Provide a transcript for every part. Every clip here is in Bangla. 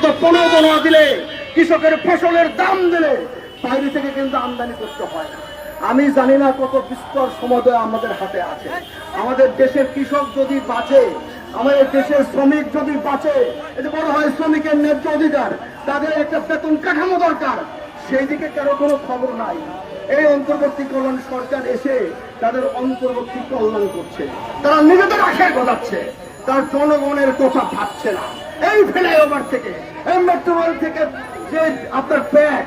মতো প্রণোদনা দিলে কৃষকের ফসলের দাম দিলে বাইরে থেকে কিন্তু আমদানি করতে হয় আমি জানি না কত বিস্তর সমুদয় আমাদের হাতে আছে। আমাদের দেশের কৃষক যদি বাঁচে, আমাদের দেশের শ্রমিক যদি বাঁচে এটা বড় হয় শ্রমিকের ন্যায্য অধিকার, তাদের একটা বেতন কাঠামো দরকার, সেই দিকে কারও কোনো খবর নাই। এই অন্তর্বর্তীকরণ সরকার এসে তাদের অন্তর্বর্তী কল্যাণ করছে। তারা নিজেদের আশায় গজাচ্ছে। তার জনগণের কথা ভাবছে না। এই ফ্লাইওভার থেকে। এই মেট্রো রেল থেকে যে আপনার প্যাট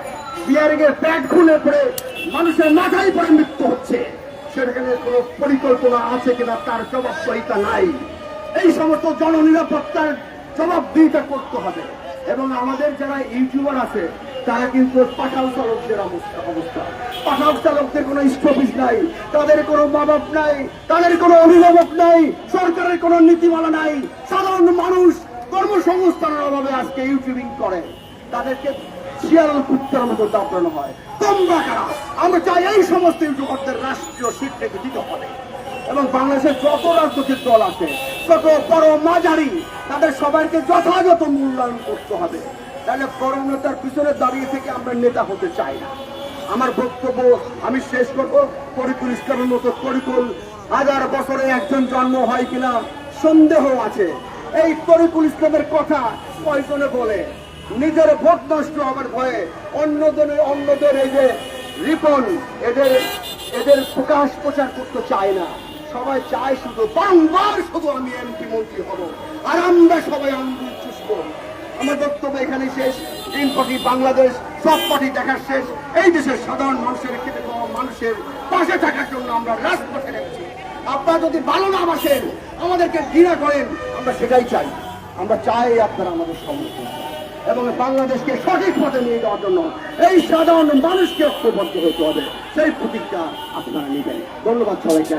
বিয়ারিং এর প্যাট খুলে পড়ে মানুষের মাথায় পরে মৃত্যু হচ্ছে, সেখানে কোনো পরিকল্পনা আছে কিনা তার জবাবদিহিতা নাই। এই সমস্ত জননিরাপত্তার জবাবদিহিতা করতে হবে। এবং আমাদের যারা ইউটিউবার আছে, তারা কিন্তু পাঠাও চালকদের অবস্থা অবস্থা। পাঠাও চালকদের কোনো স্টপিস নাই, তাদের কোনো মা বাপ নাই, তাদের কোনো অভিভাবক নাই, সরকারের কোনো নীতিমালা নাই। সাধারণ মানুষ কর্মসংস্থানের অভাবে আজকে ইউটিউবিং করে, তাদেরকে শিয়াল কুত্তার মতো দাপড়ানো হয়। তোমরা কারা? আমরা চাই এই সমস্ত ইউটিউবারদের রাষ্ট্রীয় স্বীকৃতি দিতে হবে। এবং বাংলাদেশের যত রাজনৈতিক দল আছে ছোট বড় মাঝারি, তাদের সবাইকে যথাযথ মূল্যায়ন করতে হবে। তাহলে বড় পিছনে দাঁড়িয়ে থেকে আমরা নেতা হতে চাই না। আমার বক্তব্য আমি শেষ করব। তরিকুল ইসলামের মতো তরিকুল হাজার বছরে একজন জন্ম হয় কিনা, সন্দেহ আছে। এই তরিকুল ইসলামের কথা কয়জনে বলে? নিজের ভোট নষ্ট হবার ভয়ে অন্যদের অন্যদের এই যে রিপন, এদের এদের প্রকাশ প্রচার করতে চায় না। সবাই চায় শুধু বারংবার শুধু আমি এমপি মন্ত্রী হব। আর আমরা সবাই আঙ্গুল চুষবো। আমার বক্তব্য এখানে শেষ। তিন পার্টি বাংলাদেশ সব পার্টি দেখার শেষ। এই দেশের সাধারণ মানুষের খেতে পাওয়া মানুষের পাশে থাকার জন্য আমরা রাজপথে নেমেছি। আপনারা যদি ভালো না বাসেন, আমাদেরকে ঘৃণা করেন আমরা সেটাই চাই। আমরা চাই আপনারা আমাদের সমর্থন এবং বাংলাদেশকে সঠিক পথে নিয়ে যাওয়ার জন্য এই সাধারণ মানুষকে ঐক্যবদ্ধ হতে হবে। সেই প্রতিজ্ঞা আপনারা নেবেন। ধন্যবাদ সবাইকে